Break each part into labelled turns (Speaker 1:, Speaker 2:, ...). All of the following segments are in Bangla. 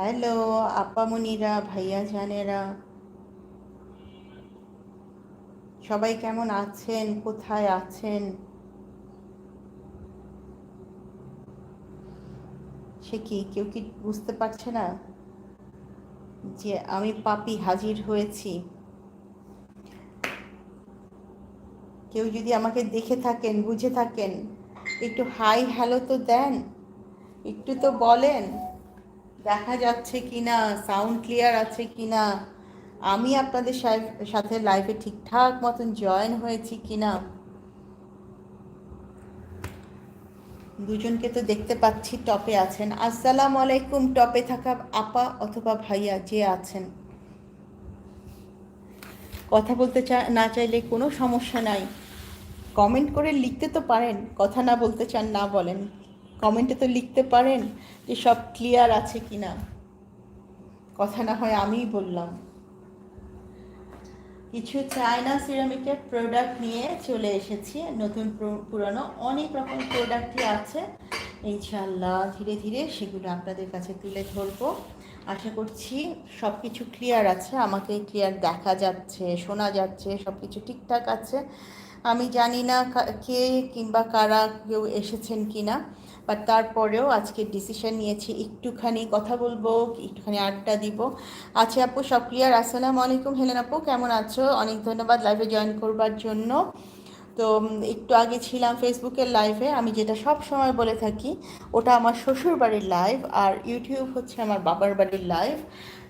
Speaker 1: হ্যালো আপামনিরা ভাইয়া জানেরা। সবাই কেমন আছেন? কোথায় আছেন? সে কি কেউ কি বুঝতে পারছে না যে আমি পাপি হাজির হয়েছি? কেউ যদি আমাকে দেখে থাকেন, বুঝে থাকেন, একটু হাই হ্যালো তো দেন, একটু তো বলেন। দেখা যাচ্ছে কি না সাউন্ড ক্লিয়ার আছে কি না আমি আপনাদের সাথে লাইফে ঠিকঠাক মতন জয়েন হয়েছি কি না দুজনকে তো দেখতে পাচ্ছি টপে আছেন। আসসালাম আলাইকুম, টপে থাকা আপা অথবা ভাইয়া যে আছেন। কথা বলতে চা, না চাইলে কোনো সমস্যা নাই। কমেন্ট করে লিখতে তো পারেন, কথা না বলতে চান, না বলেন। কমেন্টে তো লিখতে পারেন যে সব ক্লিয়ার আছে কি না কথা না হয় আমিই বললাম। কিছু চায়না সিরামিকের প্রোডাক্ট নিয়ে চলে এসেছি। নতুন পুর- পুরানো অনেক রকম প্রোডাক্টই আছে। ইনশাল্লাহ ধীরে ধীরে সেগুলো আপনাদের কাছে তুলে ধরবো। আশা করছি সব কিছু ক্লিয়ার আছে। আমাকে ক্লিয়ার দেখা যাচ্ছে, শোনা যাচ্ছে সব কিছু ঠিকঠাক আছে। আমি জানি না কে কিংবা কারা কেউ এসেছেন কি না বাট তারপরেও আজকে ডিসিশন নিয়েছি, একটুখানি কথা বলব, একটুখানি আড্ডা দিব। আচ্ছা আপু, সব ক্লিয়ার আসসালামু আলাইকুম, হেলেন আপু, কেমন আছো? অনেক ধন্যবাদ লাইভে জয়েন করবার জন্য। তো একটু আগে ছিলাম ফেসবুকের লাইভে আমি যেটা সব সময় বলে থাকি, ওটা আমার শ্বশুর বাড়ির লাইভ আর ইউটিউব হচ্ছে আমার বাবার বাড়ির লাইভ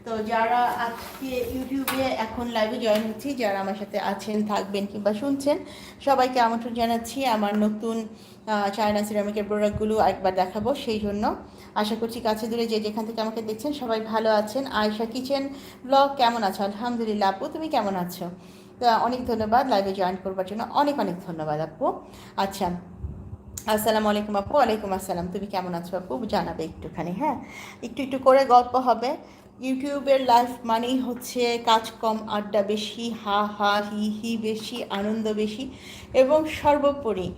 Speaker 1: তো যারা আজকে ইউটিউবে এখন লাইভে জয়েন হচ্ছি, যারা আমার সাথে আছেন, থাকবেন কিংবা শুনছেন, সবাইকে আমন্ত্রণ জানাচ্ছি আমার নতুন চায়না সিরামিকের প্রোডাক্টগুলো একবার দেখাবো, সেই জন্য আশা করছি কাছে দূরে যে যেখান থেকে আমাকে দেখছেন, সবাই ভালো আছেন। আয়শা কিচেন ব্লগ কেমন আছো? আলহামদুলিল্লাহ আপু, তুমি কেমন আছো? তো অনেক ধন্যবাদ লাইভে জয়েন করবার জন্য, অনেক অনেক ধন্যবাদ আপু। আচ্ছা আসসালামু আলাইকুম আপু, ওয়ালাইকুম আসসালাম। তুমি কেমন আছো আপু? জানাবে একটুখানি হ্যাঁ? একটু একটু করে গল্প হবে। ইউটিউবের লাইফ মানেই হচ্ছে কাজ কম, আড্ডা বেশি, হা হা, হি হি বেশি, আনন্দ বেশি এবং সর্বোপরি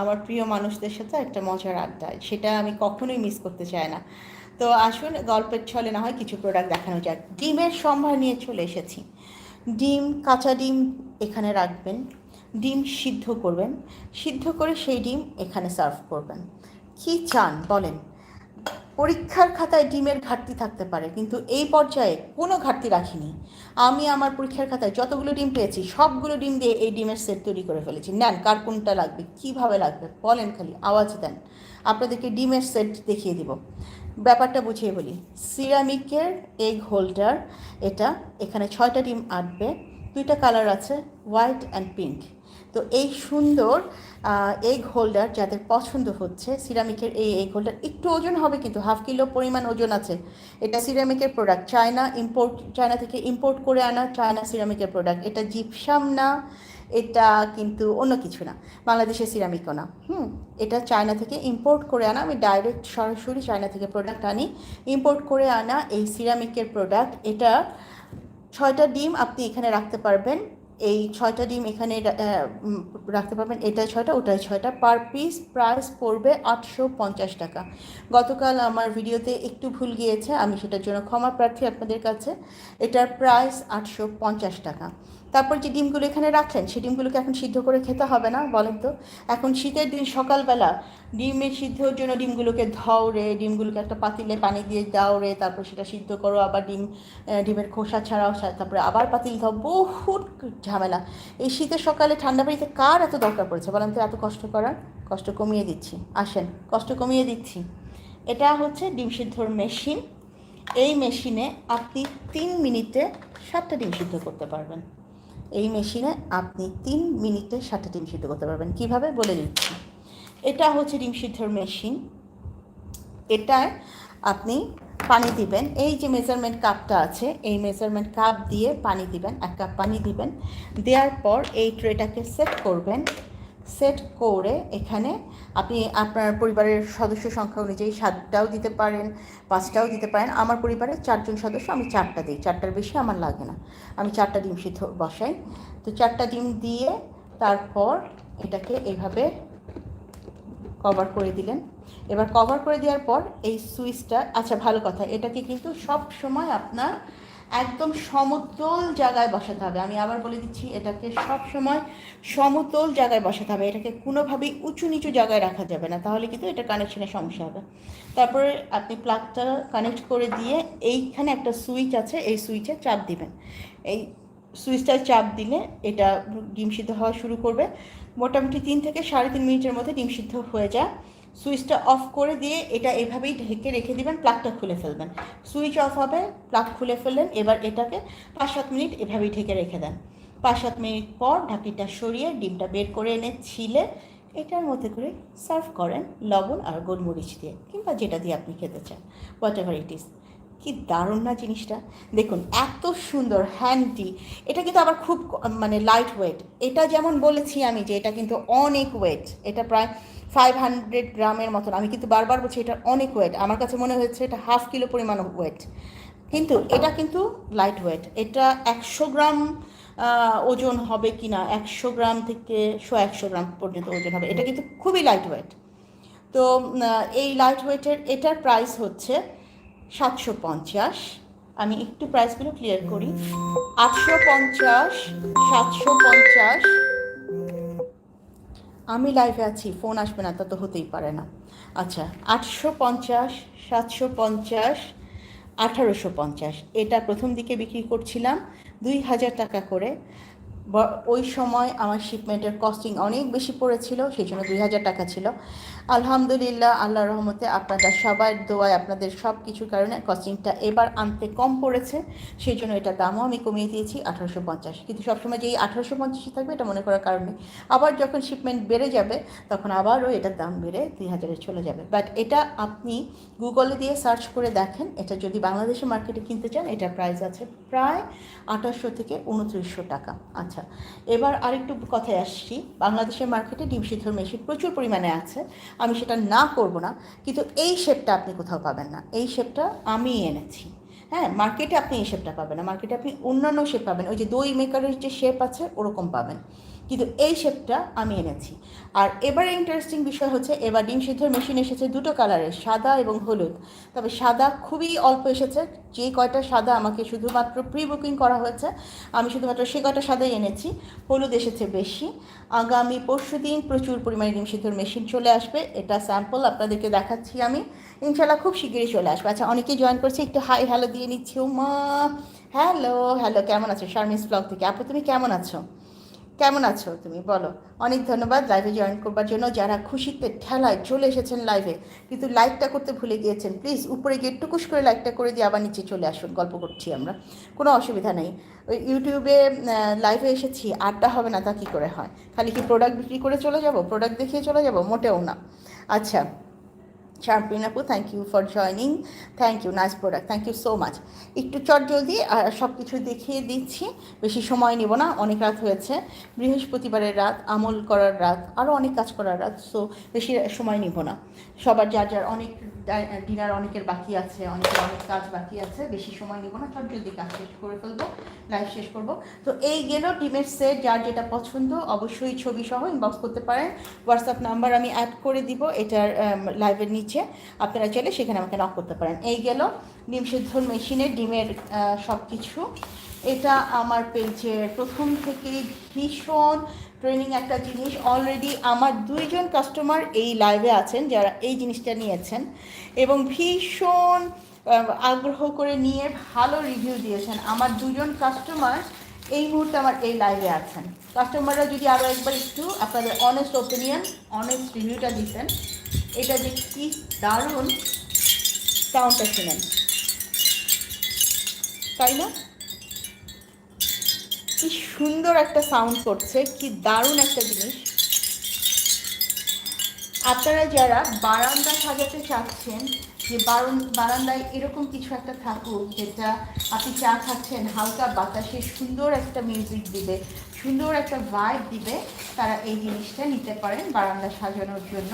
Speaker 1: আমার প্রিয় মানুষদের সাথে একটা মজার আড্ডা, সেটা আমি কখনোই মিস করতে চাই না। তো আসুন গল্পের ছলে না হয় কিছু প্রোডাক্ট দেখানো যাক। ডিমের সম্ভার নিয়ে চলে এসেছি। ডিম, কাঁচা ডিম এখানে রাখবেন, ডিম সিদ্ধ করবেন, সিদ্ধ করে সেই ডিম এখানে সার্ভ করবেন। কি চান বলেন? পরীক্ষার খাতায় ডিমের ঘাটতি থাকতে পারে, কিন্তু এই পর্যায়ে কোনো ঘাটতি রাখিনি। আমি আমার পরীক্ষার খাতায় যতগুলো ডিম পেয়েছি, সবগুলো ডিম দিয়ে এই ডিমের সেট তৈরি করে ফেলেছি। নেন, কার কোনটা লাগবে, কীভাবে লাগবে, বলেন খালি, আওয়াজ দেন। আপনাদেরকে ডিমের সেট দেখিয়ে দিব। ব্যাপারটা বুঝিয়ে বলি। সিরামিকের এগ হোল্ডার, এটা এখানে ছয়টা ডিম আঁটবে, দুইটা কালার আছে, হোয়াইট অ্যান্ড পিঙ্ক। তো এই সুন্দর এগ হোল্ডার যাদের পছন্দ হচ্ছে, সিরামিকের এই এগ হোল্ডার একটু ওজন হবে কিন্তু হাফ কিলো পরিমাণ ওজন আছে। এটা সিরামিকের প্রোডাক্ট চায়না ইম্পোর্ট চায়না থেকে ইম্পোর্ট করে আনা চায়না সিরামিকের প্রোডাক্ট এটা জিপসাম না, এটা কিন্তু অন্য কিছু না। বাংলাদেশের সিরামিকও না। হুম, এটা চায়না থেকে ইম্পোর্ট করে আনা। আমি ডাইরেক্ট সরাসরি চায়না থেকে প্রোডাক্ট আনি। ইম্পোর্ট করে আনা এই সিরামিকের প্রোডাক্ট এটা ছয়টা ডিম আপনি এখানে রাখতে পারবেন। এই ছয়টা ডিম এখানে রাখতে পারবেন। এটা ছয়টা, ওটাই ছয়টা। পার পিস প্রাইস পড়বে আটশো পঞ্চাশ টাকা। গতকাল আমার ভিডিওতে একটু ভুল গিয়েছে, আমি সেটার জন্য ক্ষমা প্রার্থী আপনাদের কাছে। এটার প্রাইস আটশো পঞ্চাশ টাকা। তারপর যে ডিমগুলো এখানে রাখলেন সেই ডিমগুলোকে এখন সিদ্ধ করে খেতে হবে না, বলেন তো? এখন শীতের দিন সকালবেলা ডিমের সিদ্ধর জন্য ডিমগুলোকে ধওরে ডিমগুলোকে একটা পাতিলে পানি দিয়ে দাওরে তারপর সেটা সিদ্ধ করো, আবার ডিম ডিমের খোসা ছাড়াও তারপরে আবার পাতিল দাও বহুত ঝামেলা। এই শীতের সকালে ঠান্ডা বাড়িতে কার এত দরকার পড়েছে, বলেন তো? এত কষ্ট করার? কষ্ট কমিয়ে দিচ্ছি। আসেন, কষ্ট কমিয়ে দিচ্ছি। এটা হচ্ছে ডিম সিদ্ধর মেশিন। এই মেশিনে আপনি তিন মিনিটে সাতটা ডিম সিদ্ধ করতে পারবেন। এই মেশিনে আপনি তিন মিনিটে সাথে ডিম সিদ্ধ করতে পারবেন। কীভাবে? বলে দিচ্ছি। এটা হচ্ছে ডিম সিদ্ধর মেশিন। এটায় আপনি পানি দিবেন। এই যে মেজারমেন্ট কাপটা আছে, এই মেজারমেন্ট কাপ দিয়ে পানি দিবেন, এক কাপ পানি দিবেন। দেওয়ার পর এই ট্রেটাকে সেট করবেন। সেট করে এখানে আপনি আপনার পরিবারের সদস্য সংখ্যা অনুযায়ী সাতটাও দিতে পারেন, পাঁচটাও দিতে পারেন। আমার পরিবারে চারজন সদস্য, আমি চারটা দিই। চারটার বেশি আমার লাগে না। আমি চারটা ডিম সিদ্ধ বসাই। তো চারটা ডিম দিয়ে তারপর এটাকে এইভাবে কভার করে দিলেন। এবার কভার করে দেওয়ার পর এই সুইচটা আচ্ছা ভালো কথা, এটাকে কিন্তু সব সময় আপনার একদম সমতল জায়গায় বসাতে হবে। আমি আবার বলে দিচ্ছি, এটাকে সব সময় সমতল জায়গায় বসাতে হবে। এটাকে কোনোভাবেই উঁচু নিচু জায়গায় রাখা যাবে না। তাহলে কিন্তু এটা কানেকশনের সমস্যা হবে। তারপরে আপনি প্লাগটা কানেক্ট করে দিয়ে এইখানে একটা সুইচ আছে, এই সুইচে চাপ দিবেন। এই সুইচটায় চাপ দিলে এটা ডিম সিদ্ধ হওয়া শুরু করবে। মোটামুটি তিন থেকে সাড়ে তিন মিনিটের মধ্যে ডিম সিদ্ধ হয়ে যায়। সুইচটা অফ করে দিয়ে এটা এভাবেই ঢেকে রেখে দিবেন, প্লাগটা খুলে ফেলবেন। সুইচ অফ হবে, প্লাগ খুলে ফেললেন, এবার এটাকে পাঁচ সাত মিনিট এভাবেই ঢেকে রেখে দেন। পাঁচ সাত মিনিট পর ঢাকিটা সরিয়ে ডিমটা বের করে এনে ছিলে, এটার মধ্যে করে সার্ভ করেন লবণ আর গোলমরিচ দিয়ে, কিংবা যেটা দিয়ে আপনি খেতে চান হোয়াট এভার ইট ইস কি দারুণ না জিনিসটা? দেখুন, এত সুন্দর, হ্যান্ডি। এটা কিন্তু আবার খুব মানে লাইট ওয়েট এটা যেমন বলেছি আমি যে এটা কিন্তু অনেক ওয়েট এটা প্রায় ফাইভ হান্ড্রেড গ্রামের মতন। আমি কিন্তু বারবার বলছি এটা অনেক ওয়েট আমার কাছে মনে হয়েছে এটা হাফ কিলো পরিমাণ ওয়েট কিন্তু এটা কিন্তু লাইট ওয়েট এটা একশো গ্রাম ওজন হবে কি না একশো গ্রাম থেকে শো একশো গ্রাম পর্যন্ত ওজন হবে। এটা কিন্তু খুবই লাইট ওয়েট তো এই লাইট ওয়েটের এটার প্রাইস হচ্ছে সাতশো পঞ্চাশ। আমি একটু প্রাইসগুলো ক্লিয়ার করি। আটশো পঞ্চাশ, সাতশো পঞ্চাশ আমি লাইভে আছি ফোন আসবে না, তা তো হতেই পারে না। আচ্ছা আটশো পঞ্চাশ, সাতশো পঞ্চাশ, আঠারোশো পঞ্চাশ, এটা প্রথম দিকে বিক্রি করছিলাম দুই হাজার টাকা করে। ওই সময় আমার শিপমেন্টের কস্টিং অনেক বেশি পড়েছিল, সেই জন্য দুই হাজার টাকা ছিল। আলহামদুলিল্লাহ, আল্লাহ রহমতে আপনাদের সবার দোয়ায়, আপনাদের সব কিছুর কারণে কস্টিংটা এবার আনতে কম পড়েছে। সেই জন্য এটা দামও আমি কমিয়ে দিয়েছি আঠারোশো পঞ্চাশ। কিন্তু সবসময় যে এই আঠারোশো পঞ্চাশই থাকবে এটা মনে করার কারণে আবার যখন শিপমেন্ট বেড়ে যাবে, তখন আবারও এটার দাম বেড়ে দুই হাজারে চলে যাবে। বাট এটা আপনি গুগলে দিয়ে সার্চ করে দেখেন। এটা যদি বাংলাদেশের মার্কেটে কিনতে চান, এটার প্রাইস আছে প্রায় আঠাশশো থেকে উনত্রিশশো টাকা। আচ্ছা এবার আরেকটু কথায় আসছি। বাংলাদেশের মার্কেটে ডিম সিদ্ধর মেশিন প্রচুর পরিমাণে আছে। আমি সেটা না করব না, কিন্তু এই শেপটা আপনি কোথাও পাবেন না। এই শেপটা আমি এনেছি। হ্যাঁ মার্কেটে আপনি এই শেপটা পাবেন না। মার্কেটে আপনি অন্যান্য শেপ পাবেন। ওই যে দই মেকারের যে শেপ আছে, ওরকম পাবেন। কিন্তু এই শেপটা আমি এনেছি। আর এবারে ইন্টারেস্টিং বিষয় হচ্ছে, এবার ডিম সিদ্ধর মেশিন এসেছে দুটো কালারের সাদা এবং হলুদ। তবে সাদা খুবই অল্প এসেছে, যে কয়টা সাদা আমাকে শুধুমাত্র প্রি বুকিং করা হয়েছে, আমি শুধুমাত্র সে কয়টা সাদাই এনেছি, হলুদ এসেছে বেশি। আগামী পরশু দিন প্রচুর পরিমাণে ডিম সিদ্ধর মেশিন চলে আসবে, এটা স্যাম্পল আপনাদেরকে দেখাচ্ছি আমি। ইনশাল্লাহ খুব শিগগিরই চলে আসবে। আচ্ছা অনেকেই জয়েন করছে, একটু হাই হ্যালো দিয়ে নিচ্ছি। মা হ্যালো হ্যালো কেমন আছো? শারমিস ব্লগ থেকে। আপু, তুমি কেমন আছো? কেমন আছো তুমি? বলো। অনেক ধন্যবাদ লাইভে জয়েন করবার জন্য। যারা খুশিতে ঠেলায় চলে এসেছেন লাইভে কিন্তু লাইকটা করতে ভুলে গিয়েছেন প্লিজ উপরে গিয়ে টুকুস করে লাইকটা করে দিয়ে আবার নিচে চলে আসুন। গল্প করছি আমরা। কোনো অসুবিধা নেই। ওই ইউটিউবে লাইভে এসেছি, আড্ডা হবে না তা কী করে হয়? খালি কি প্রোডাক্ট বিক্রি করে চলে যাব? প্রোডাক্ট দেখিয়ে চলে যাব? মোটেও না। আচ্ছা। শারপিন আপু thank you for joining thank you nice product thank you so much একটু চট জলদি সব কিছু দেখিয়ে দিচ্ছি। বেশি সময় নেব না, অনেক রাত হয়েছে। বৃহস্পতিবারের রাত, আমল করার রাত আরও অনেক কাজ করার রাত সো বেশি সময় নিব না। সবার যার যার অনেক ডিনার অনেকের বাকি আছে, অনেকের অনেক কাজ বাকি আছে, বেশি সময় নিব না চট জলদি কাজ শেষ করে ফেলব লাইভ শেষ করব। তো এই গেল ডিমের সেট যার যেটা পছন্দ অবশ্যই ছবি সহ ইনবক্স করতে পারেন। হোয়াটসঅ্যাপ নাম্বার আমি অ্যাড করে দিব, এটার লাইভের নিচে। আপনারা চাইলে সেখানে আমাকে নক করতে পারেন। এই গেল ডিম সিদ্ধর মেশিনের ডিমের সব কিছু এটা আমার পেজে প্রথম থেকেই ভীষণ ট্রেনিং একটা জিনিস। অলরেডি আমার দুইজন কাস্টমার এই লাইভে আছেন, যারা এই জিনিসটা নিয়েছেন এবং ভীষণ আগ্রহ করে নিয়ে ভালো রিভিউ দিয়েছেন। আমার দুজন কাস্টমার এই মুহূর্তে আমার এই লাইভে আছেন। কাস্টমাররা যদি আরও একবার একটু আপনাদের অনেস্ট ওপিনিয়ন অনেস্ট রিভিউটা দিতেন, এটা যে কি দারুণ সাউন্ডটা শুনেন। তাই না? কি সুন্দর একটা সাউন্ড করছে, কি দারুণ একটা জিনিস। আপনারা যারা বারান্দা সাজাতে চাচ্ছেন, যে বারণ বারান্দায় এরকম কিছু একটা থাকুক, যেটা আপনি চা খাচ্ছেন, হালকা বাতাসে সুন্দর একটা মিউজিক দিবে, সুন্দর একটা ভাইব দিবে, তারা এই জিনিসটা নিতে পারেন বারান্দা সাজানোর জন্য।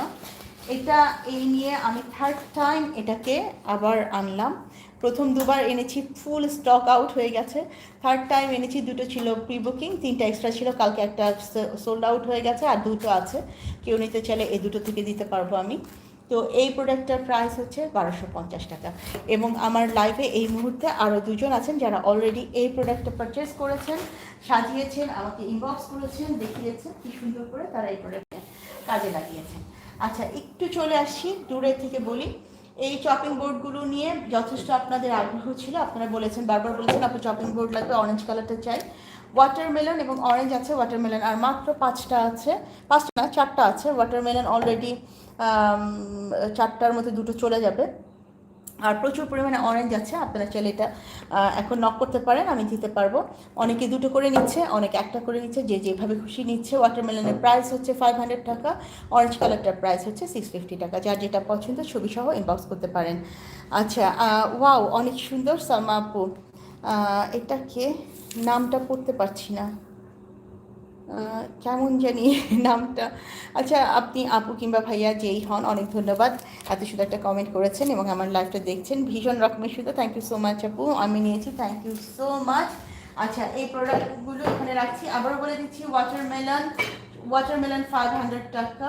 Speaker 1: এটা এই নিয়ে আমি থার্ড টাইম এটাকে আবার আনলাম। প্রথম দুবার এনেছি ফুল স্টক আউট হয়ে গেছে। থার্ড টাইম এনেছি, দুটো ছিল প্রি বুকিং তিনটা এক্সট্রা ছিল, কালকে একটা সোল্ড আউট হয়ে গেছে আর দুটো আছে। কেউ নিতে চাইলে এই দুটো থেকে দিতে পারব আমি। তো এই প্রোডাক্টটার প্রাইস হচ্ছে বারোশো পঞ্চাশ টাকা। এবং আমার লাইফে এই মুহূর্তে আরও দুজন আছেন যারা অলরেডি এই প্রোডাক্টটা পারচেস করেছেন, সাজিয়েছেন, আমাকে ইনবক্স করেছেন, দেখিয়েছেন, কি সুন্দর করে তারা এই প্রোডাক্টে কাজে লাগিয়েছেন। আচ্ছা একটু চলে আসি, দূরে থেকে বলি। এই চপিং বোর্ডগুলো নিয়ে যথেষ্ট আপনাদের আগ্রহ ছিল। আপনারা বলেছেন, বারবার বলেছেন আপনার চপিং বোর্ড লাগবে অরেঞ্জ কালারটা চাই। ওয়াটারমেলন এবং অরেঞ্জ আছে ওয়াটারমেলন আর মাত্র পাঁচটা আছে। পাঁচটা না, চারটা আছে। ওয়াটারমেলন অলরেডি চারটার মধ্যে দুটো চলে যাবে। আর প্রচুর পরিমাণে অরেঞ্জ আছে আপনারা চাইলে এটা এখন নক করতে পারেন আমি দিতে পারব। অনেকে দুটো করে নিচ্ছে অনেকে একটা করে নিচ্ছে যে যেভাবে খুশি নিচ্ছে। ওয়াটারমেলনের প্রাইস হচ্ছে ফাইভ হান্ড্রেড টাকা অরেঞ্জ কালারটার প্রাইস হচ্ছে সিক্স ফিফটি টাকা। যার যেটা পছন্দ ছবি সহ ইনবক্স করতে পারেন। আচ্ছা ওয়াও অনেক সুন্দর আপু। আহ, নামটা পড়তে পারছি না। কেমন জানি নামটা। আচ্ছা আপনি আপু কিংবা ভাইয়া যেই হন, অনেক ধন্যবাদ। এত সুন্দর একটা কমেন্ট করেছেন এবং আমার লাইফটা দেখছেন। ভীষণ রকমের সুন্দর। থ্যাংক ইউ সো মাচ আপু। আমি নিয়েছি থ্যাংক ইউ সো মাচ আচ্ছা এই প্রোডাক্টগুলো এখানে রাখছি। আবারও বলে দিচ্ছি ওয়াটারমেলন ওয়াটারমেলন ফাইভ হান্ড্রেড টাকা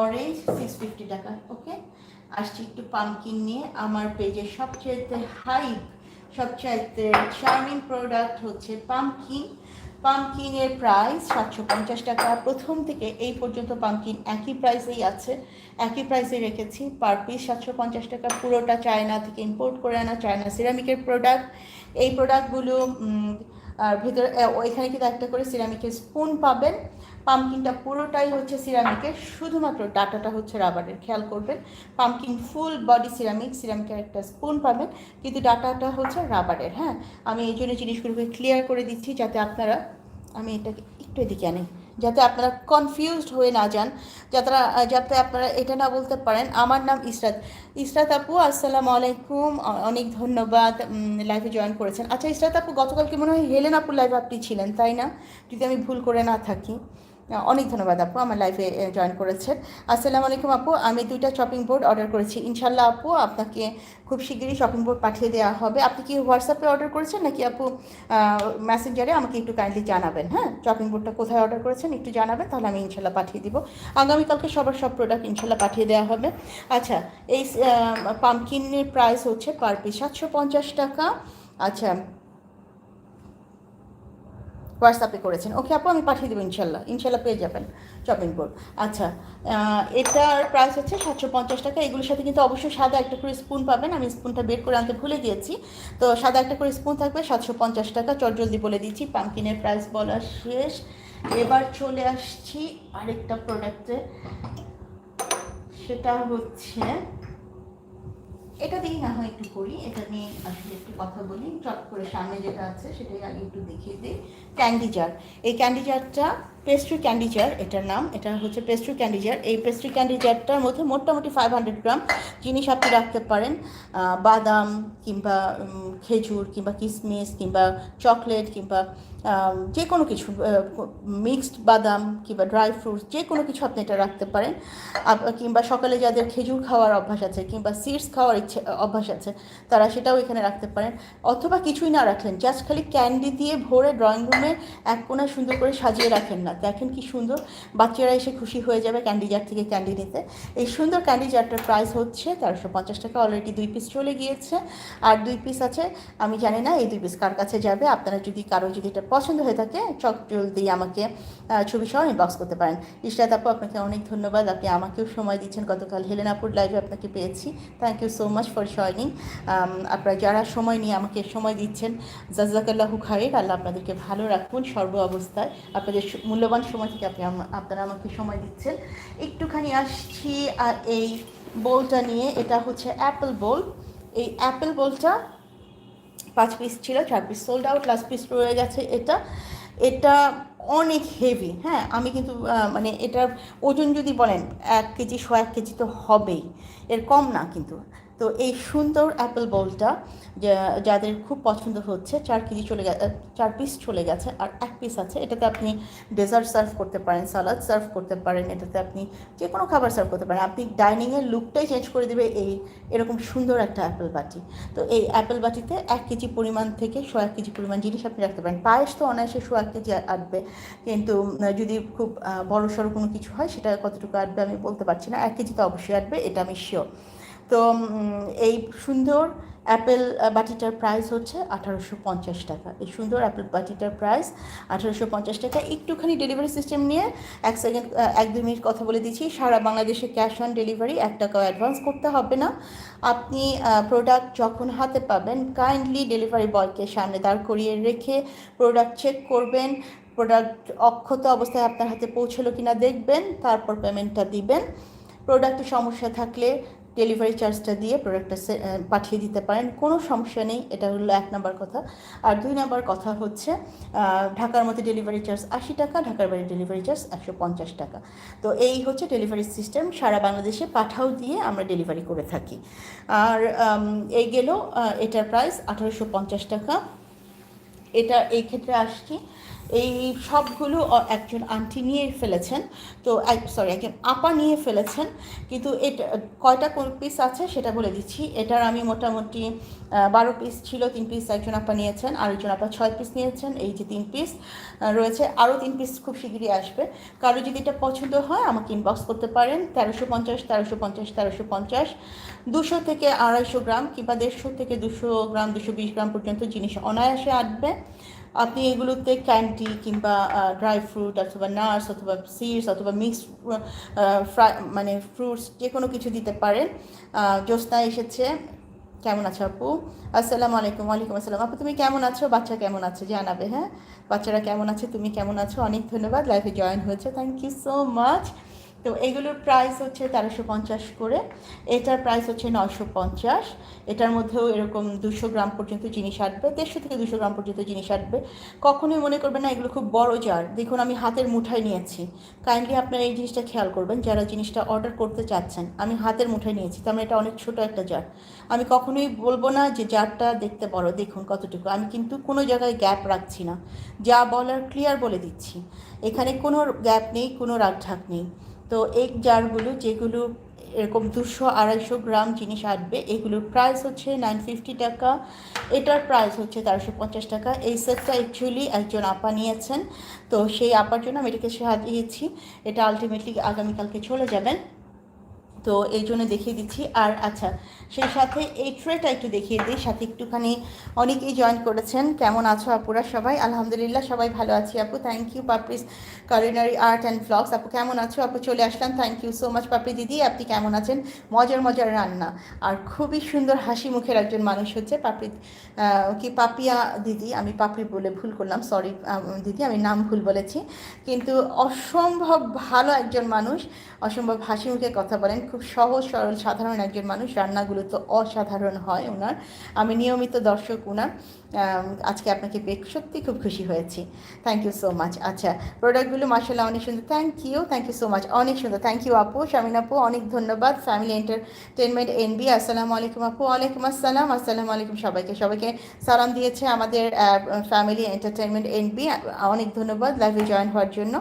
Speaker 1: অরেঞ্জ সিক্স ফিফটি টাকা ওকে আসছি একটু পামকিন নিয়ে। আমার পেজের সবচেয়ে হাইপ সবচাইতে চার্মিং প্রোডাক্ট হচ্ছে পামকিন পামকিনের প্রাইস সাতশো পঞ্চাশ টাকা। প্রথম থেকে এই পর্যন্ত পাম্পকিন একই প্রাইসেই আছে। একই প্রাইসে রেখেছি। পার পিস সাতশো পঞ্চাশ টাকা। পুরোটা চায়না থেকে ইম্পোর্ট করে আনা চায়না সিরামিকের প্রোডাক্ট এই প্রোডাক্টগুলো আর ভেতরে ওইখানে কিন্তু একটা করে সিরামিকের স্পুন পাবেন। পামকিনটা পুরোটাই হচ্ছে সিরামিকের শুধুমাত্র ডাটাটা হচ্ছে রাবারের খেয়াল করবেন। পামকিন ফুল বডি সিরামিক সিরামিকের একটা স্পুন পাবেন, কিন্তু ডাটাটা হচ্ছে রাবারের হ্যাঁ? আমি এই জন্য জিনিসগুলোকে ক্লিয়ার করে দিচ্ছি যাতে আপনারা, আমি এটাকে একটু এদিকে আনি। যাতে আপনারা কনফিউজড হয়ে না যান যাতে যাতে আপনারা এটা না বলতে পারেন, আমার নাম ইসরাত। ইসরাত আপু, আসসালামু আলাইকুম। অনেক ধন্যবাদ লাইভে জয়েন করেছেন। আচ্ছা ইসরাত আপু গতকালকে মনে হয় হেলেন আপুর লাইভে আপনি ছিলেন? তাই না? যদি আমি ভুল করে না থাকি। অনেক ধন্যবাদ আপু, আমার লাইফে জয়েন করেছেন। আসসালামু আলাইকুম আপু, আমি দুইটা শপিং বোর্ড অর্ডার করেছি। ইনশাল্লাহ আপু, আপনাকে খুব শিগগিরই শপিং বোর্ড পাঠিয়ে দেওয়া হবে। আপনি কি হোয়াটসঅ্যাপে অর্ডার করেছেন নাকি আপু মেসেঞ্জারে আমাকে একটু কাইন্ডলি জানাবেন হ্যাঁ? শপিং বোর্ডটা কোথায় অর্ডার করেছেন একটু জানাবেন, তাহলে আমি ইনশাল্লাহ পাঠিয়ে দিব। আগামীকালকে সবার সব প্রোডাক্ট ইনশাল্লাহ পাঠিয়ে দেওয়া হবে। আচ্ছা এই পামকিনের প্রাইস হচ্ছে পার পিস সাতশো পঞ্চাশ টাকা। আচ্ছা হোয়াটসঅ্যাপে করেছেন। ওকে আপু, আমি পাঠিয়ে দেবো, ইনশাল্লাহ। ইনশাল্লাহ পেয়ে যাবেন শপিং বোর্ড আচ্ছা এটার প্রাইস হচ্ছে সাতশো পঞ্চাশ টাকা। এগুলোর সাথে কিন্তু অবশ্যই সাদা একটা করে স্পুন পাবেন। আমি স্পুনটা বের করে আনতে ভুলে গিয়েছি। তো সাদা একটা করে স্পুন থাকবে সাতশো পঞ্চাশ টাকা। চট জলদি বলে দিচ্ছি পামকিনের প্রাইস বলা শেষ। এবার চলে আসছি আরেকটা প্রোডাক্টে সেটা হচ্ছে এটা দিয়েই না হয় একটু করি। এটা নিয়ে আসলে একটু কথা বলি। চট করে সামনে যেটা আছে সেটাই আগে একটু দেখিয়ে দিই। ক্যান্ডি জার এই ক্যান্ডি জারটা পেস্ট্রি ক্যান্ডি জার এটার নাম, এটা হচ্ছে পেস্ট্রি ক্যান্ডি জার এই পেস্ট্রি ক্যান্ডি জারটার মধ্যে মোটামুটি ফাইভ হান্ড্রেড গ্রাম জিনিস আপনি রাখতে পারেন বাদাম কিংবা খেজুর কিংবা কিশমিশ কিংবা চকলেট কিংবা যে কোনো কিছু মিক্সড বাদাম কিংবা ড্রাই ফ্রুটস যে কোনো কিছু আপনি এটা রাখতে পারেন। কিংবা সকালে যাদের খেজুর খাওয়ার অভ্যাস আছে কিংবা সিডস খাওয়ার ইচ্ছে, অভ্যাস আছে, তারা সেটাও এখানে রাখতে পারেন। অথবা কিছুই না রাখলেন জাস্ট খালি ক্যান্ডি দিয়ে ভরে ড্রয়িং রুমে এক কোণায় সুন্দর করে সাজিয়ে রাখেন না। দেখেন কি সুন্দর। বাচ্চারা এসে খুশি হয়ে যাবে ক্যান্ডি জার থেকে ক্যান্ডি নিতে। এই সুন্দর ক্যান্ডি জারটার প্রাইস হচ্ছে তেরোশো পঞ্চাশ টাকা। অলরেডি দুই পিস চলে গিয়েছে। আর দুই পিস আছে, আমি জানি না এই দুই পিস কার কাছে যাবে। আপনারা যদি কারও যদি এটা পছন্দ হয়ে থাকে, চক জলদি আমাকে ছবি সহ ইনবক্স করতে পারেন। ইশরাত আপু, আপনাকে অনেক ধন্যবাদ। আপনি আমাকেও সময় দিচ্ছেন। গতকাল হেলেনাপুর লাইভে আপনাকে পেয়েছি। Thank you so much for joining আপনারা যারা সময় নিয়ে আমাকে সময় দিচ্ছেন, জাজাকাল্লাহু খায়ের আল্লাহ আপনাদেরকে ভালো রাখুন। সর্ব অবস্থায় আপনাদের মূল্যবান সময় থেকে আপনি আপনারা আমাকে সময় দিচ্ছেন। একটুখানি আসছি, আর এই বোলটা নিয়ে, এটা হচ্ছে অ্যাপেল বোল। এই অ্যাপেল বোলটা পাঁচ পিস ছিল, চার piece sold out last piece রয়ে গেছে এটা। এটা অনেক হেভি হ্যাঁ আমি কিন্তু মানে এটার ওজন যদি বলেন, এক কেজি, শো এক কেজি তো হবেই। এর কম না কিন্তু। তো এই সুন্দর অ্যাপেল বোলটা যাদের খুব পছন্দ হচ্ছে, চার কেজি চলে গেছে, চার পিস চলে গেছে, আর এক পিস আছে, এটাতে আপনি ডেজার্ট সার্ভ করতে পারেন সালাদ সার্ভ করতে পারেন, এটাতে আপনি যে কোনো খাবার সার্ভ করতে পারেন। আপনি ডাইনিংয়ের লুকটাই চেঞ্জ করে দেবে এই এরকম সুন্দর একটা অ্যাপেল বাটি। তো এই অ্যাপেল বাটিতে এক কেজি পরিমাণ থেকে শো এক কেজি পরিমাণ জিনিস আপনি রাখতে পারেন। পায়েস তো অনায়াসে শো এক কেজি আটবে, কিন্তু যদি খুব বড় সড়ো কোনো কিছু হয়, সেটা কতটুকু আটবে আমি বলতে পারছি না। এক কেজি তো অবশ্যই আটবে, এটা আমি শিওর তো এই সুন্দর অ্যাপেল বাটিটার প্রাইস হচ্ছে আঠারোশো পঞ্চাশ টাকা। এই সুন্দর অ্যাপেল বাটিটার প্রাইস আঠারোশো পঞ্চাশ টাকা। একটুখানি ডেলিভারি সিস্টেম নিয়ে এক সেকেন্ড এক দুই মিনিট কথা বলে দিচ্ছি। সারা বাংলাদেশে ক্যাশ অন ডেলিভারি এক টাকাও অ্যাডভান্স করতে হবে না। আপনি প্রোডাক্ট যখন হাতে পাবেন কাইন্ডলি ডেলিভারি বয়কে সামনে দাঁড় করিয়ে রেখে প্রোডাক্ট চেক করবেন। প্রোডাক্ট অক্ষত অবস্থায় আপনার হাতে পৌঁছলো কিনা দেখবেন, তারপর পেমেন্টটা দিবেন। প্রোডাক্টে সমস্যা থাকলে ডেলিভারি চার্জটা দিয়ে প্রোডাক্টটা পাঠিয়ে দিতে পারেন, কোনো সমস্যা নেই, এটা হলো এক নম্বর কথা। আর দুই নম্বর কথা হচ্ছে ঢাকার মধ্যে ডেলিভারি চার্জ আশি টাকা, ঢাকার বাইরে ডেলিভারি চার্জ একশো পঞ্চাশ টাকা। তো এই হচ্ছে ডেলিভারি সিস্টেম সারা বাংলাদেশে পাঠাও দিয়ে আমরা ডেলিভারি করে থাকি। আর এই গেল এটার প্রাইস আঠারোশো পঞ্চাশ টাকা। এটা এই ক্ষেত্রে আসছি এই সবগুলো একজন আন্টি নিয়ে ফেলেছেন। তো সরি একজন আপা নিয়ে ফেলেছেন। কিন্তু এটা, কয়টা কোন পিস আছে সেটা বলে দিচ্ছি। এটার আমি মোটামুটি বারো পিস ছিল, তিন পিস একজন আপা নিয়েছেন আরেকজন আপা ছয় পিস নিয়েছেন, এই যে তিন পিস রয়েছে। আরও তিন পিস খুব শীঘ্রই আসবে। কারও যদি এটা পছন্দ হয়, আমাকে ইনবক্স করতে পারেন। তেরোশো পঞ্চাশ তেরোশো পঞ্চাশ তেরোশো পঞ্চাশ। দুশো থেকে আড়াইশো গ্রাম কিংবা দেড়শো থেকে দুশো গ্রাম, দুশো বিশ গ্রাম পর্যন্ত জিনিস অনায়াসে আসবে। আপনি এগুলোতে ক্যান্ডি কিংবা ড্রাই ফ্রুট অথবা নার্স অথবা সিডস অথবা মিক্সড ফ্রাই মানে ফ্রুটস যে কোনো কিছু দিতে পারেন। জ্যোৎস্না এসেছে। কেমন আছো আপু? আসসালামু আলাইকুম, ওয়ালাইকুম আসসালাম। আপু, তুমি কেমন আছো? বাচ্চা কেমন আছে? জানাবে হ্যাঁ? বাচ্চারা কেমন আছে? তুমি কেমন আছো? অনেক ধন্যবাদ। লাইফে জয়েন হয়েছে। থ্যাংক ইউ সো মাচ তো এগুলোর প্রাইস হচ্ছে তেরোশো পঞ্চাশ করে। এটার প্রাইস হচ্ছে নশো পঞ্চাশ। এটার মধ্যেও এরকম দুশো গ্রাম পর্যন্ত জিনিস আসবে, দেড়শো থেকে দুশো গ্রাম পর্যন্ত জিনিস আসবে। কখনোই মনে করবেন না, এগুলো খুব বড় জার দেখুন, আমি হাতের মুঠায় নিয়েছি। কাইন্ডলি আপনারা এই জিনিসটা খেয়াল করবেন, যারা জিনিসটা অর্ডার করতে চাচ্ছেন, আমি হাতের মুঠায় নিয়েছি, তার মানে এটা অনেক ছোট একটা জার আমি কখনোই বলব না যে জারটা দেখতে বড়, দেখুন কতটুকু। আমি কিন্তু কোনো জায়গায় গ্যাপ রাখছি না। যা বলার ক্লিয়ার বলে দিচ্ছি। এখানে কোনো গ্যাপ নেই, কোনো রাগঢাক নেই। তো এগ জারগুলো যেগুলো এরকম দুশো আড়াইশো গ্রাম জিনিস আসবে, এগুলোর প্রাইস হচ্ছে নাইন ফিফটি টাকা। এটার প্রাইস হচ্ছে তেরোশো পঞ্চাশ টাকা। এই সেটটা অ্যাকচুয়ালি একজন আপা নিয়েছেন। তো সেই আপার জন্য আমি এটাকে সাজিয়েছি। এটা আলটিমেটলি আগামীকালকে চলে যাবেন তো এই জন্য দেখিয়ে দিচ্ছি। আর আচ্ছা সেই সাথে এই ট্রেটা একটু দেখিয়ে দিই। সাথে একটুখানি অনেকেই জয়েন করেছেন। কেমন আছো আপুরা সবাই? আলহামদুলিল্লাহ, সবাই ভালো আছি আপু। Thank you Papri's culinary art and blogs আপু, কেমন আছো? আপু, চলে আসলাম। Thank you so much Papri দিদি। আপনি কেমন আছেন? মজার মজার রান্না। আর খুবই সুন্দর হাসি মুখের একজন মানুষ হচ্ছে পাপড়ি কি পাপিয়া দিদি। আমি পাপড়ি বলে ভুল করলাম সরি দিদি, আমি নাম ভুল বলেছি। কিন্তু অসম্ভব ভালো একজন মানুষ। অসম্ভব হাসি মুখে কথা বলেন। খুব সহজ, সরল, সাধারণ একজন মানুষ। রান্নাগুলো তো অসাধারণ হয় ওনার আমি নিয়মিত দর্শক ওনার আজকে আপনাকে পেয়ে সত্যি খুব খুশি হয়েছি। থ্যাংক ইউ সো মাচ আচ্ছা প্রোডাক্টগুলো মাসাল্লাহ অনেক সুন্দর। Thank you thank you so much অনেক সুন্দর। থ্যাংক ইউ আপু, শামিন আপু, অনেক ধন্যবাদ। ফ্যামিলি এন্টারটেনমেন্ট এনবি আসসালামু আলাইকুম আপু। ওয়ালাইকুম আসসালাম। আসসালামু আলাইকুম সবাইকে। সবাইকে সালাম দিয়েছে আমাদের ফ্যামিলি এন্টারটেনমেন্ট এনবি অনেক ধন্যবাদ লাইভে জয়েন হওয়ার জন্য।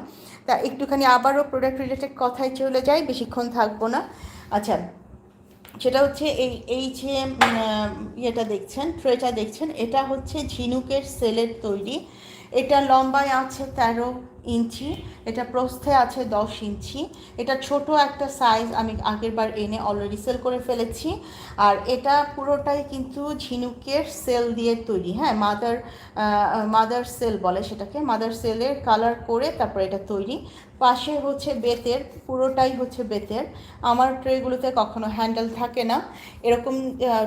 Speaker 1: তা একটুখানি আবারও প্রোডাক্ট রিলেটেড কথায় চলে যায় বেশিক্ষণ থাকব না। আচ্ছা সেটা হচ্ছে এই এই যে ইয়েটা দেখছেন ট্রেটা দেখছেন, এটা হচ্ছে ঝিনুকের সেলের তৈরি। এটা লম্বায় আছে তেরো ইঞ্চি, এটা প্রস্থে আছে দশ ইঞ্চি, এটা ছোট একটা সাইজ আমি আগের বার এনে অলরেডি সেল করে ফেলেছি, আর এটা পুরোটাই কিন্তু ঝিনুকের সেল দিয়ে তৈরি হ্যাঁ মাদার মাদার সেল বলে সেটাকে মাদার সেলের কালার করে তারপর এটা তৈরি। পাশে হচ্ছে বেতের, পুরোটাই হচ্ছে বেতের। আমার ট্রেগুলোতে কখনো হ্যান্ডেল থাকে না। এরকম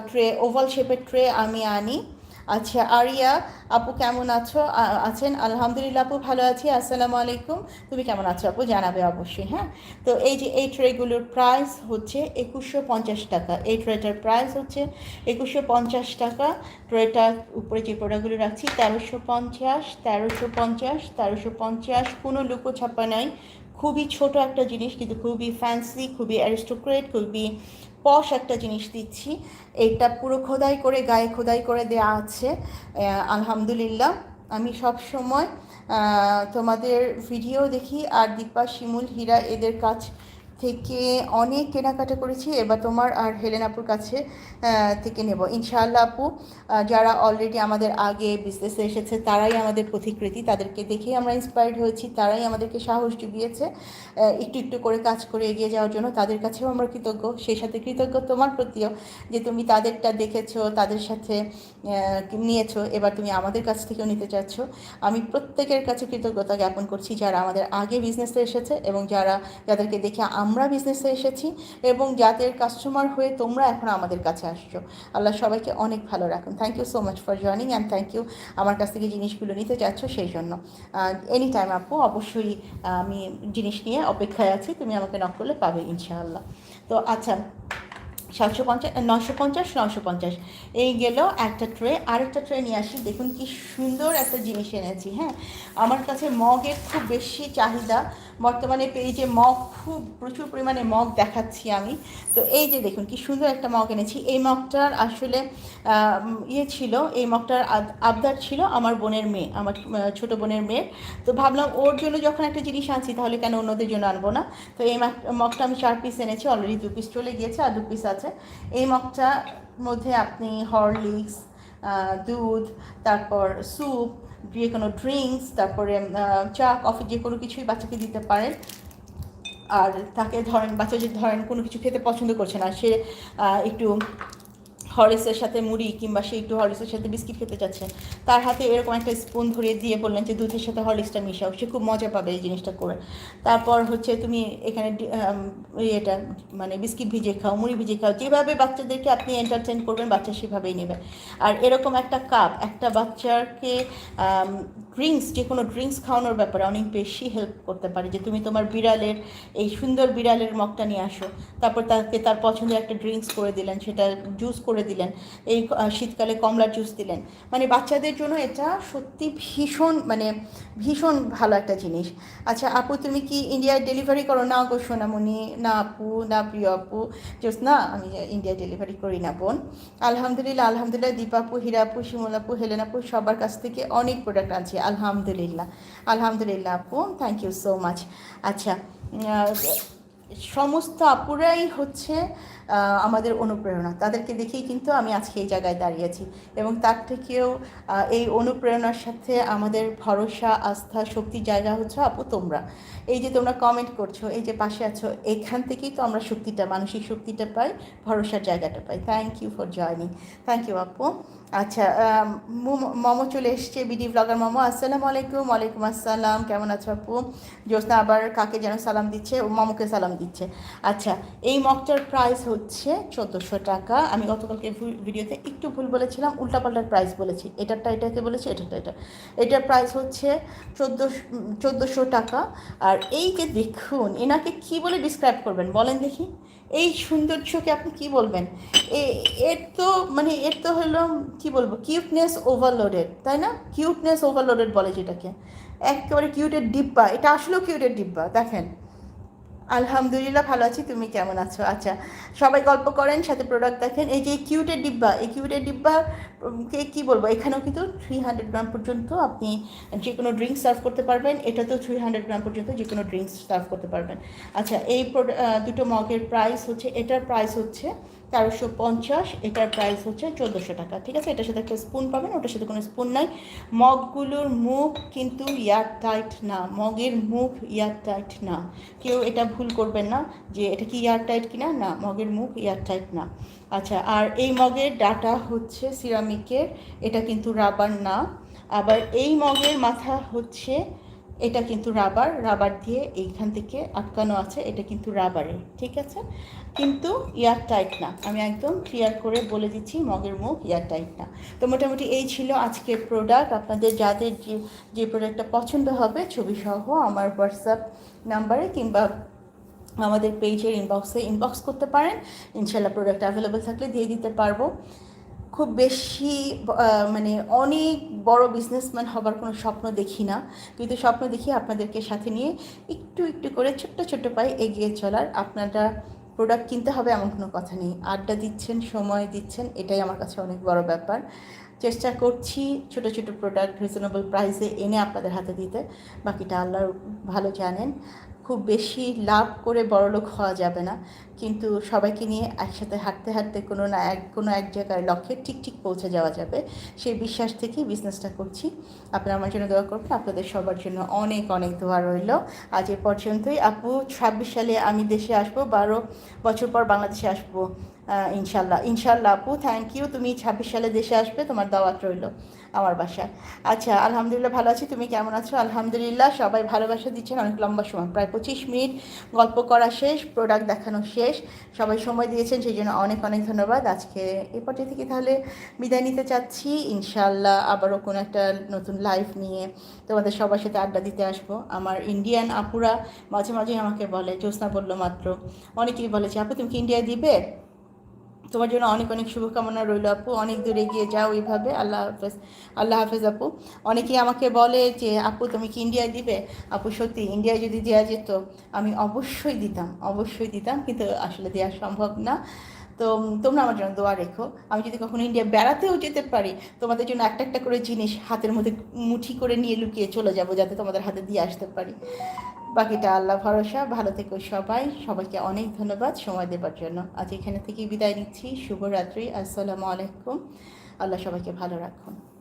Speaker 1: ট্রে ওভাল শেপের ট্রে আমি আনি। আচ্ছা আরিয়া, আপু কেমন আছো? আছেন? আলহামদুলিল্লাহ আপু ভালো আছি। আসসালামু আলাইকুম। তুমি কেমন আছো আপু? জানাবে অবশ্যই হ্যাঁ? তো এই যে এই ট্রেগুলোর প্রাইস হচ্ছে একুশশো পঞ্চাশ টাকা। এই ট্রেটার প্রাইস হচ্ছে একুশশো পঞ্চাশ টাকা। ট্রেটার উপরে যে প্রোডাক্টগুলো রাখছি, তেরোশো পঞ্চাশ তেরোশো পঞ্চাশ তেরোশো পঞ্চাশ, কোনো লুকো ছাপা নাই। খুবই ছোট একটা জিনিস, কিন্তু খুবই ফ্যান্সি খুবই অ্যারিস্টোক্রেট খুবই পশ একটা জিনিস দিচ্ছি। এটা পুরো খোদাই করে, গায়ে খোদাই করে দেয়া আছে। আলহামদুলিল্লাহ। আমি সব সময় তোমাদের ভিডিও দেখি। আর দীপা, শিমুল, হীরা, এদের কাছ থেকে অনেক কেনাকাটা করেছি, এবার তোমার আর হেলেন আপুর কাছে থেকে নেব। ইনশাআল্লাহ আপু যারা অলরেডি আমাদের আগে বিজনেসে এসেছে, তারাই আমাদের প্রতিকৃতি তাদেরকে দেখেই আমরা ইন্সপায়ার্ড হয়েছি, তারাই আমাদেরকে সাহস জুগিয়েছে একটু একটু করে কাজ করে এগিয়ে যাওয়ার জন্য। তাদের কাছেও আমরা কৃতজ্ঞ, সেই সাথে কৃতজ্ঞ তোমার প্রতিও, যে তুমি তাদেরটা দেখেছ, তাদের সাথে নিয়েছো, এবার তুমি আমাদের কাছ থেকেও নিতে চাচ্ছ। আমি প্রত্যেকের কাছে কৃতজ্ঞতা জ্ঞাপন করছি, যারা আমাদের আগে বিজনেসে এসেছে এবং যারা, যাদেরকে দেখে আমরা বিজনেসে এসেছি এবং যাদের কাস্টমার হয়ে তোমরা এখন আমাদের কাছে আসছো। আল্লাহ সবাইকে অনেক ভালো রাখুন। Thank you so much for joining and thank you আমার কাছ থেকে জিনিসগুলো নিতে চাচ্ছ সেই জন্য। এনি টাইম আপু, অবশ্যই আমি জিনিস নিয়ে অপেক্ষায় আছি। তুমি আমাকে নক করলে পাবে ইনশাআল্লাহ। তো আচ্ছা সাতশো পঞ্চাশ নশো পঞ্চাশ নশো পঞ্চাশ। এই গেল একটা ট্রে আরেকটা ট্রে নিয়ে আসি। দেখুন কি সুন্দর একটা জিনিস এনেছি হ্যাঁ? আমার কাছে মগের খুব বেশি চাহিদা। বর্তমানে পেজে মগ খুব, প্রচুর পরিমাণে মগ দেখাচ্ছি আমি। তো এই যে দেখুন কি সুন্দর একটা মগ এনেছি। এই মগটার আসলে ইয়ে ছিল, এই মগটার আবদার ছিল আমার বোনের মেয়ে, আমার ছোট বোনের মেয়ে তো ভাবলাম ওর জন্য যখন একটা জিনিস আনছি, তাহলে কেন অন্যদের জন্য আনব না? তো এই মগটা আমি চার পিস এনেছি অলরেডি দু পিস চলে গিয়েছে, আর দু পিস আছে এই মগটার মধ্যে আপনি হরলিক্স দুধ, তারপর স্যুপ, যে কোনো ড্রিঙ্কস, তারপরে চা, কফি, যে কোনো কিছুই বাচ্চাকে দিতে পারেন। আর তাকে ধরেন, বাচ্চা যদি ধরেন কোনো কিছু খেতে পছন্দ করছে না, সে একটু হরলিক্সের সাথে মুড়ি কিংবা সে একটু হরলিক্সের সাথে বিস্কিট খেতে চাচ্ছে, তার হাতে এরকম একটা স্পুন ধরিয়ে দিয়ে বললেন যে দুধের সাথে হরলিক্সটা মিশাও, সে খুব মজা পাবে এই জিনিসটা করে। তারপর হচ্ছে তুমি এখানে এটা মানে বিস্কিট ভিজে খাও, মুড়ি ভিজে খাও, যেভাবে বাচ্চাদেরকে আপনি এন্টারটেন করবেন বাচ্চা সেভাবেই নেবে। আর এরকম একটা কাপ একটা বাচ্চাকে ড্রিঙ্কস যে কোনো ড্রিঙ্কস খাওয়ানোর ব্যাপারে অনেক বেশি হেল্প করতে পারে। যে তুমি তোমার বিড়ালের, এই সুন্দর বিড়ালের মগটা নিয়ে আসো, তারপর তাকে তার পছন্দের একটা ড্রিঙ্কস করে দিলেন, সেটা জুস করে দিলেন। এই শীতকালে কমলার জুস দিলেন। মানে বাচ্চাদের জন্য এটা সত্যি ভীষণ মানে ভীষণ ভালো একটা জিনিস। আচ্ছা আপু, তুমি কি ইন্ডিয়ায় ডেলিভারি করো? না গো সোনামণি, না আপু, না প্রিয় আপু। জাস্ট না, আমি ইন্ডিয়ায় ডেলিভারি করি না, বোন। আলহামদুলিল্লাহ আলহামদুলিল্লাহ দীপাপু হীরাপু শিমুলাপু হেলেনাপু সবার কাছ থেকে অনেক প্রোডাক্ট আনছি, আলহামদুলিল্লাহ। আলহামদুলিল্লাহ, আপু থ্যাংক ইউ সো মাচ আচ্ছা সমস্ত আপুরাই হচ্ছে আমাদের অনুপ্রেরণা। তাদেরকে দেখেই কিন্তু আমি আজকে এই জায়গায় দাঁড়িয়েছি এবং তার থেকেও এই অনুপ্রেরণার সাথে আমাদের ভরসা, আস্থা শক্তির জায়গা হচ্ছে, আপু, তোমরা। এই যে তোমরা কমেন্ট করছ, এই যে পাশে আছো, এখান থেকেই তো আমরা শক্তিটা, মানসিক শক্তিটা পাই, ভরসার জায়গাটা পাই। Thank you for joining thank you আপু। আচ্ছা মমো চলে এসছে, বিডি ব্লগার মমো। আসসালামু আলাইকুম, ওয়ালাইকুম আসসালাম। কেমন আছো, আপু? জ্যোৎস্না আবার কাকে যেন সালাম দিচ্ছে, ও মমোকে সালাম দিচ্ছে। আচ্ছা এই মগটার প্রাইস হচ্ছে চোদ্দোশো টাকা। আমি গতকালকে ভিডিওতে একটু ভুল বলেছিলাম, উল্টাপাল্টার প্রাইস বলেছি। এটারটা এটাকে বলেছি? এটারটা এটা। এটার প্রাইস হচ্ছে চোদ্দোশো চোদ্দোশো টাকা। আর এই যে দেখুন, এনাকে কি বলে ডিসক্রাইব করবেন? বলেন দেখি। এই সৌন্দর্যকে আপনি কি বলবেন? এ- এর তো মানে এর তো হলো কি বলব? কিউটনেস ওভারলোডেড তাই না? কিউটনেস ওভারলোডেড বলে যেটাকে। একেবারে কিউটের ডিব্বা। এটা আসলেও কিউটের ডিব্বা। দেখেন আলহামদুলিল্লাহ, ভালো আছি। তুমি কেমন আছো? আচ্ছা সবাই গল্প করেন, সাথে প্রোডাক্ট দেখেন। এই যে কিউটের ডিব্বা, এই কিউটের ডিব্বা কে কী বলব? এখানেও কিন্তু থ্রি হান্ড্রেড গ্রাম পর্যন্ত আপনি যে কোনো ড্রিঙ্কস সার্ভ করতে পারবেন। এটাতেও থ্রি হান্ড্রেড গ্রাম পর্যন্ত যে কোনো ড্রিঙ্কস সার্ভ করতে পারবেন। আচ্ছা এই দুটো মগের প্রাইস হচ্ছে, এটার প্রাইস হচ্ছে তেরোশো পঞ্চাশ, এটার প্রাইস হচ্ছে চোদ্দোশো টাকা, ঠিক আছে? এটার সাথে একটা স্পুন পাবেন, ওটার সাথে কোনো স্পুন নাই। মগগুলোর মুখ কিন্তু ইয়ার টাইট না, মগের মুখ ইয়ার টাইট না। কেউ এটা ভুল করবেন না যে এটা কি ইয়ার টাইট কিনা? না, মগের মুখ ইয়ার টাইট না। আচ্ছা আর এই মগের ডাটা হচ্ছে সিরামিকের এটা কিন্তু রাবার না। আবার এই মগের মাথা হচ্ছে, এটা কিন্তু রাবার। রাবার দিয়ে এইখান থেকে আটকানো আছে, এটা কিন্তু রাবারের, ঠিক আছে? কিন্তু ইয়ার টাইট না। আমি একদম ক্লিয়ার করে বলে দিচ্ছি, মগের মুখ ইয়ার টাইট না। তো মোটামুটি এই ছিল আজকের প্রোডাক্ট আপনাদের যাদের যে যে প্রোডাক্টটা পছন্দ হবে, ছবি সহ আমার হোয়াটসঅ্যাপ নাম্বারে কিংবা আমাদের পেজের ইনবক্সে ইনবক্স করতে পারেন। ইনশাল্লাহ প্রোডাক্ট অ্যাভেলেবেল থাকলে দিয়ে দিতে পারব। খুব বেশি মানে অনেক বড় বিজনেসম্যান হবার কোনো স্বপ্ন দেখি না। কিন্তু স্বপ্ন দেখি আপনাদেরকে সাথে নিয়ে একটু একটু করে ছোট্ট ছোট্ট পায়ে এগিয়ে চলার। আপনারা প্রোডাক্ট কিনতে হবে এমন কোনো কথা নেই। আড্ডা দিচ্ছেন, সময় দিচ্ছেন, এটাই আমার কাছে অনেক বড় ব্যাপার। চেষ্টা করছি ছোট ছোট প্রোডাক্ট রিজনেবল প্রাইসে এনে আপনাদের হাতে দিতে। বাকিটা আল্লাহ ভালো জানেন। খুব বেশি লাভ করে বড়লোক হওয়া যাবে না। কিন্তু সবাইকে নিয়ে একসাথে হাঁটতে হাঁটতে কোনো না এক, কোনো এক জায়গায় লক্ষ্যে ঠিক ঠিক পৌঁছে যাওয়া যাবে। সেই বিশ্বাস থেকেই বিজনেসটা করছি। আপনারা আমার জন্য দোয়া করবেন। আপনাদের সবার জন্য অনেক অনেক দোয়া রইল। আজ এ পর্যন্তই। আপু, ছাব্বিশ সালে আমি দেশে আসব, বারো বছর পর বাংলাদেশে আসব ইনশাল্লাহ। ইনশাল্লাহ আপু থ্যাংক ইউ তুমি ছাব্বিশ সালে দেশে আসবে, তোমার দাওয়াত রইল। আমার বাসা আচ্ছা আলহামদুলিল্লাহ ভালো আছি। তুমি কেমন আছো? আলহামদুলিল্লাহ, সবাই ভালোবাসা দিচ্ছেন অনেক লম্বা সময়। প্রায় পঁচিশ মিনিট গল্প করা শেষ প্রোডাক্ট দেখানো শেষ। সবাই সময় দিয়েছেন, সেই জন্য অনেক অনেক ধন্যবাদ। আজকে এ পর্যায়ে থেকে তাহলে বিদায় নিতে চাচ্ছি। ইনশাল্লাহ আবারও কোনো একটা নতুন লাইফ নিয়ে তোমাদের সবার সাথে আড্ডা দিতে আসব। আমার ইন্ডিয়ান আপুরা মাঝে মাঝে আমাকে বলে, জ্যোৎস্না বলল মাত্র। অনেকেই বলেছে আপু, তুমি কি ইন্ডিয়া দিবে? তোমার জন্য অনেক অনেক শুভকামনা রইল আপু। অনেক দূর এগিয়ে যাও এইভাবে। আল্লাহ হাফেজ আল্লাহ হাফেজ আপু। অনেকেই আমাকে বলে যে, আপু, তুমি কি ইন্ডিয়ায় দিবে? আপু, সত্যি ইন্ডিয়ায় যদি দেওয়া যেত, আমি অবশ্যই দিতাম অবশ্যই দিতাম। কিন্তু আসলে দেওয়া সম্ভব না। তো তোমরা আমার জন্য দোয়া রেখো। আমি যদি কখনো ইন্ডিয়া বেড়াতেও যেতে পারি, তোমাদের জন্য একটা একটা করে জিনিস হাতের মধ্যে মুঠি করে নিয়ে লুকিয়ে চলে যাব, যাতে তোমাদের হাতে দিয়ে আসতে পারি। বাকিটা আল্লাহ ভরসা, ভালো থেকো সবাই। সবাইকে অনেক ধন্যবাদ সময় দেবার জন্য। আজ এখানে থেকে বিদায় নিচ্ছি। শুভরাত্রি। আসসালামু আলাইকুম। আল্লাহ সবাইকে ভালো রাখুন।